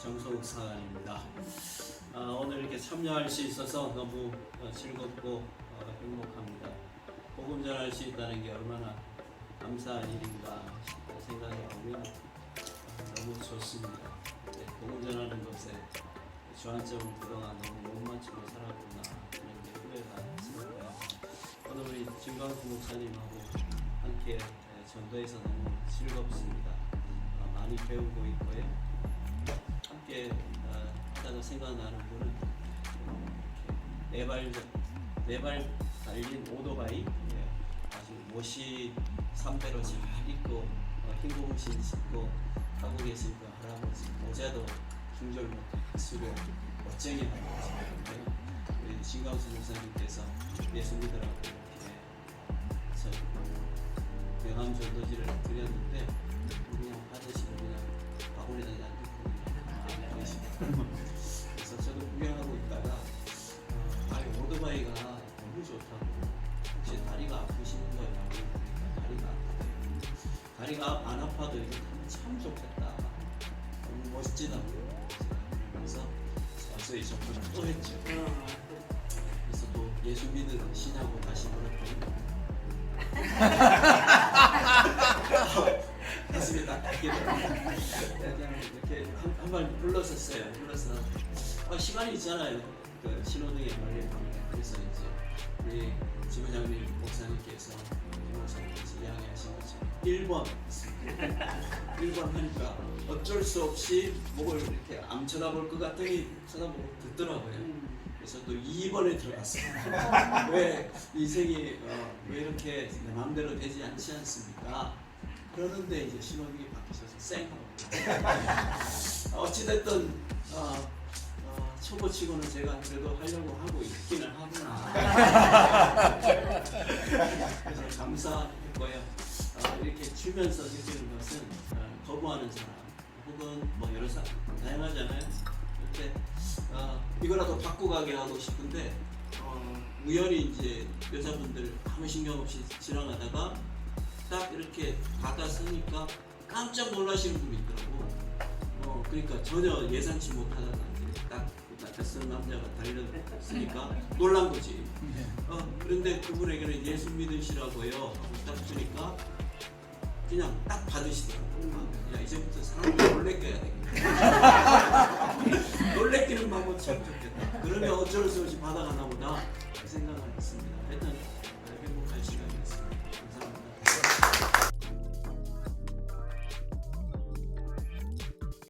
정성욱 사관입니다. 아, 오늘 이렇게 참여할 수 있어서 너무 어, 즐겁고 어, 행복합니다. 복음 전할 수 있다는 게 얼마나 감사한 일인가 생각이 나고요. 어, 너무 좋습니다. 네, 복음 전하는 것에 주안점을 그동안 너무 못 맞추고 살았구나 그런 게 후회가 스러워요. 오늘 우리 김광수 목사님하고 함께 예, 전도해서 너무 즐겁습니다. 어, 많이 배우고 있고요. 하다가 생각나는 분은 네발 네발 달린 오토바이 예, 아주 못이 삼배로 잘 입고 어, 흰 공신 신고 타고 계신 그 할아버지 모자도 중절 못해 수려 멋쟁이 할아버지 우리 진강수 목사님께서 예수 믿으라고 이렇게 저 명함 전도지를 드렸는데 그냥 받으시고 그냥 바구니에다 놔두고 그냥 계시고 오토바이가 너무 좋다고 혹시 다리가 아프신? 그러니까 다리가 아프대요 다리가 안 아파도 이거 타면 참 좋겠다 너무 멋지다고요 그래서 자세히 접근을 또 했죠 그래서 또 예수 믿으시냐고 다시 물었더니. 그냥 이렇게 한번 불렀었어요. 불러서 아, 시간이 있잖아요. 그 신호등에 말리면 그래서 이제 우리 지부장님 목사님께서 김 목사님께서 이야기하신 것처럼 1번 1번 하니까 어쩔 수 없이 목을 이렇게 암 쳐다볼 것 같더니 쳐다보고 듣더라고요. 그래서 또 2번에 들어갔어요. 왜 인생이 어, 왜 이렇게 내 마음대로 되지 않지 않습니까? 그러는데 이제 신호등이 바뀌셔서 쌩 하고 어찌됐든 어, 어, 초보치고는 제가 그래도 하려고 하고 있기는 하구나. 그래서 감사했고요. 어, 이렇게 주면서 느끼는 것은 어, 거부하는 사람 혹은 뭐 여러 사람 다양하잖아요. 이렇게 어, 이거라도 바꾸고 가게 하고 싶은데 어, 우연히 이제 여자분들 아무 신경 없이 지나가다가 딱 이렇게 다가서니까 깜짝 놀라시는 분이 있더라고. 어, 그러니까 전혀 예상치 못하다가 딱 낯선 남자가 달려있으니까 놀란 거지. 어, 그런데 그분에게는 예수 믿으시라고요. 하고 딱 주니까 그냥 딱 받으시더라고. 아, 야, 이제부터 사람을 놀래켜야 되겠다. 놀래키는 방법 참 좋겠다. 그러면 어쩔 수 없이 받아가나 보다 그 생각을 했습니다. 하여튼